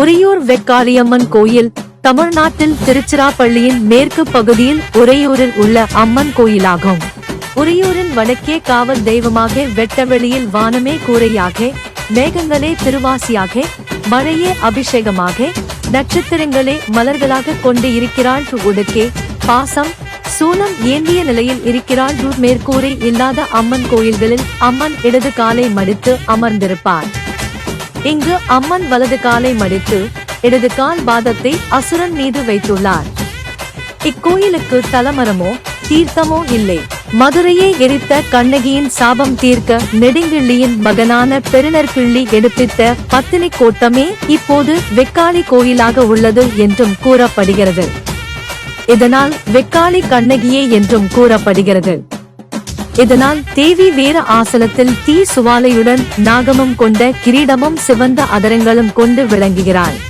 உறையூர் வெக்காளியம்மன் கோயில் தமிழ்நாட்டில் திருச்சிராப்பள்ளியின் மேற்கு பகுதியில் உறையூரில் உள்ள அம்மன் கோயிலாகும். உறையூரின் வடக்கே காவல் தெய்வமாக வெட்டவெளியில் வானமே கூரையாக மேகங்களே திருவாசியாக மழையே அபிஷேகமாக நட்சத்திரங்களே மலர்களாக கொண்டு இருக்கிறாள் உடுக்கே பாசம் சூலம் ஏந்திய நிலையில் இருக்கிறாள் மேற்கூரை இல்லாத அம்மன் கோயில்களில் அம்மன் இடது காலை மடித்து அமர்ந்திருப்பார். இங்கு அம்மன் வலது காலை மடித்து இடது கால் பாதத்தை அசுரன் மீது வைத்துள்ளார். இக்கோயிலுக்கு தலமரமோ தீர்த்தமோ இல்லை. மதுரையை எரித்த கண்ணகியின் சாபம் தீர்க்க நெடுங்கிள்ளியின் மகனான பெருநற்கிள்ளி எடுப்பித்த பத்தினி கோட்டமே இப்போது வெக்காளி கோயிலாக உள்ளது என்றும் கூறப்படுகிறது. இதனால் வெக்காளி கண்ணகியே என்றும் கூறப்படுகிறது. இதனால் தேவி வீர ஆசலத்தில் தீ சுவாலையுடன் நாகமும் கொண்ட கிரீடமும் சிவந்த அதரங்களும் கொண்டு விளங்குகிறாள்.